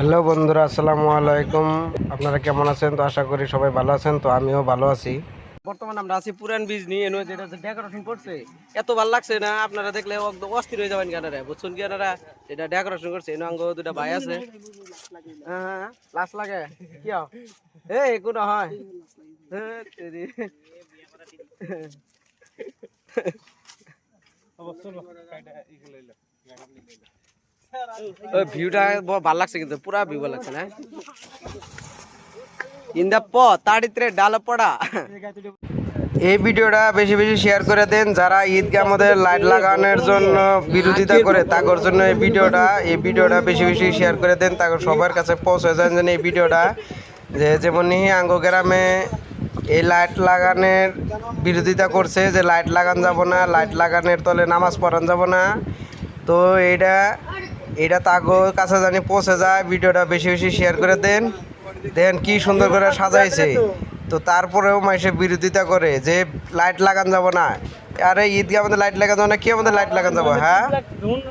Hello বন্ধুরা আসসালামু আলাইকুম। আপনারা কেমন আছেন? তো আশা করি সবাই ভালো আছেন তো আমিও ভালো আছি। বর্তমানে আমরা আছি পুরান বীজ নিয়ে এনে যেটা ডেকোরেশন করছে। এত ভালো লাগছে না আপনারা দেখলে একদম অস্থির হয়ে যাবেন কেনারা। বুঝছেন কি আপনারা? এটা ডেকোরেশন করছে এনে অঙ্গ দুটা ভাই আছে। হ্যাঁ লাশ লাগে? কি? এই কোনো হয়? হ্যাঁ। ভিউটা ভালো লাগছে পুরা ভিউ ভালো লাগছে না? ইন্দা প তাড়িত্রে ডাল পড়া। এই ভিডিওটা বেশি বেশি শেয়ার করে দেন, যারা ঈদগাহ মধ্যে লাইট লাগানোর জন্য বিরোধিতা করে তাদের জন্য এই ভিডিওটা এই ভিডিওটা বেশি বেশি শেয়ার করে দেন তাকে সবার কাছে পৌঁছে যান যেন এই ভিডিওটা। যে যেমন আঙ্গ গ্রামে এই লাইট লাগানোর বিরোধিতা করছে, যে লাইট লাগান যাব না লাইট লাগানোর তলে নামাজ পড়ান যাব না, তো এইটা এটা তাগো কাছে জানি পৌঁছে যায়, ভিডিওটা বেশি বেশি শেয়ার করে দেন। দেন কি সুন্দর করে সাজাইছে। তো তারপরেও মাইসে বিরোধিতা করে যে লাইট লাগান যাব না। আরে ঈদগাহ আমাদের লাইট লাগানো না, কি আমাদের লাইট লাগান যাব হ্যাঁ?